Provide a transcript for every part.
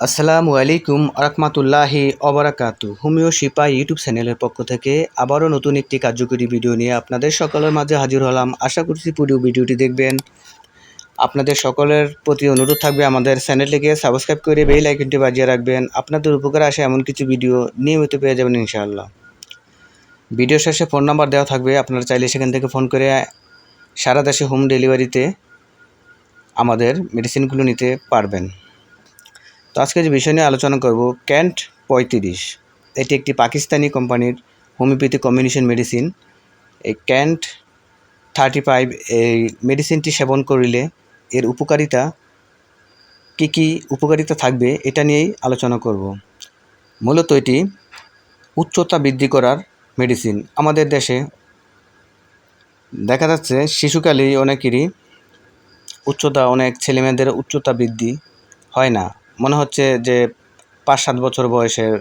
আসসালামু আলাইকুম আরহামতুল্লাহি অবরাকাতু হোমিও শিপা ইউটিউব চ্যানেলের পক্ষ থেকে আবারও নতুন একটি কার্যকরী ভিডিও নিয়ে আপনাদের সকলের মাঝে হাজির হলাম। আশা করছি পুরো ভিডিওটি দেখবেন। আপনাদের সকলের প্রতি অনুরোধ থাকবে আমাদের চ্যানেলটিকে সাবস্ক্রাইব করে বেল আইকনটি বাজিয়ে রাখবেন। আপনাদের উপকারে আসে এমন কিছু ভিডিও নিয়মিত পেয়ে যাবেন ইনশাআল্লাহ। ভিডিও শেষে ফোন নাম্বার দেওয়া থাকবে। আপনারা চাইলে সেখান থেকে ফোন করে সারা দেশে হোম ডেলিভারিতে আমাদের মেডিসিনগুলো নিতে পারবেন। তো আজকে যে বিষয় নিয়ে আলোচনা করব, ক্যান্ট পঁয়ত্রিশ। এটি একটি পাকিস্তানি কোম্পানির হোমিওপ্যাথি কম্বিনেশন মেডিসিন। এই ক্যান্ট থার্টি ফাইভ এই মেডিসিনটি সেবন করিলে এর উপকারিতা কী কী উপকারিতা থাকবে, এটা নিয়েই আলোচনা করব। মূলত এটি উচ্চতা বৃদ্ধি করার মেডিসিন। আমাদের দেশে দেখা যাচ্ছে শিশুকালেই অনেকেরই উচ্চতা, অনেক ছেলেমেয়েদের উচ্চতা বৃদ্ধি হয় না। মনে হচ্ছে যে পাঁচ সাত বছর বয়সের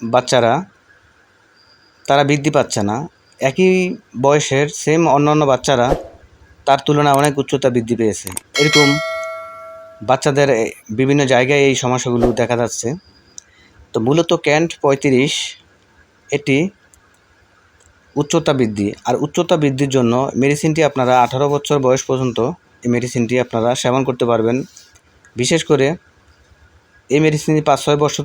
বাচ্চারা, তারা বৃদ্ধি পাচ্ছে না। একই বয়সের সেম অন্যান্য বাচ্চারা তার তুলনায় অনেক উচ্চতা বৃদ্ধি পেয়েছে। এরকম বাচ্চাদের বিভিন্ন জায়গায় এই সমস্যাগুলো দেখা যাচ্ছে। তো মূলত ক্যান্ট পঁয়ত্রিশ এটি উচ্চতা বৃদ্ধি। আর উচ্চতা বৃদ্ধির জন্য মেডিসিনটি আপনারা আঠারো বছর বয়স পর্যন্ত এই মেডিসিনটি আপনারা সেবন করতে পারবেন। বিশেষ করে এই মেডিসিনটি পাঁচ, ছয় বছর,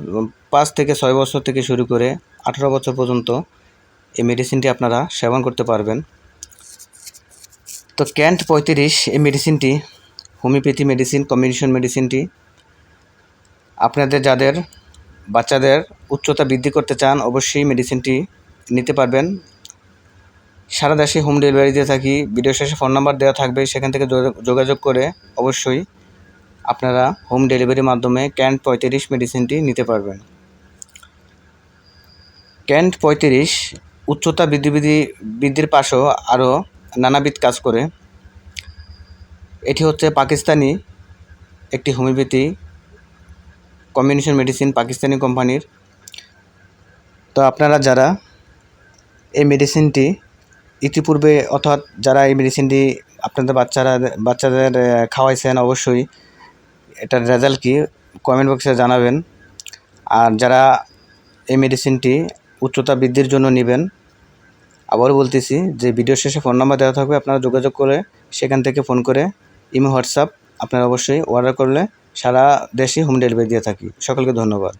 পাঁচ থেকে ছয় বছর থেকে শুরু করে আঠারো বছর পর্যন্ত এই মেডিসিনটি আপনারা সেবন করতে পারবেন। তো ক্যান্ট পঁয়ত্রিশ এই মেডিসিনটি হোমিওপ্যাথি মেডিসিন কম্বিনেশন মেডিসিনটি আপনাদের যাদের বাচ্চাদের উচ্চতা বৃদ্ধি করতে চান, অবশ্যই মেডিসিনটি নিতে পারবেন। সারা দেশে হোম ডেলিভারি দিয়ে থাকি ভিডিও শেষে ফোন নাম্বার দেওয়া থাকবে, সেখান থেকে যোগাযোগ করে অবশ্যই আপনারা হোম ডেলিভারির মাধ্যমে ক্যান্ট পঁয়ত্রিশ মেডিসিনটি নিতে পারবেন। ক্যান্ট পঁয়ত্রিশ উচ্চতা বৃদ্ধি বৃদ্ধি বৃদ্ধির পাশেও আরও নানাবিধ কাজ করে। এটি হচ্ছে পাকিস্তানি একটি হোমিওপ্যাথি কম্বিনেশন মেডিসিন পাকিস্তানি কোম্পানির। তো আপনারা যারা এই মেডিসিনটি ইতিপূর্বে অর্থাৎ যারা এই মেডিসিনটি আপনাদের বাচ্চারা বাচ্চাদের খাওয়াইছেন অবশ্যই এটার রেজাল্ট কি? কমেন্ট বক্সে জানাবেন। আর যারা এই মেডিসিনটি উচ্চতা বৃদ্ধির জন্য নেবেন, আবারও বলতেছি যে ভিডিও শেষে ফোন নাম্বার দেওয়া থাকবে, আপনারা যোগাযোগ করে সেখান থেকে ফোন করে ইমো হোয়াটসঅ্যাপ আপনারা অবশ্যই অর্ডার করলে সারা দেশে হোম ডেলিভারি দিয়ে থাকি। সকলকে ধন্যবাদ।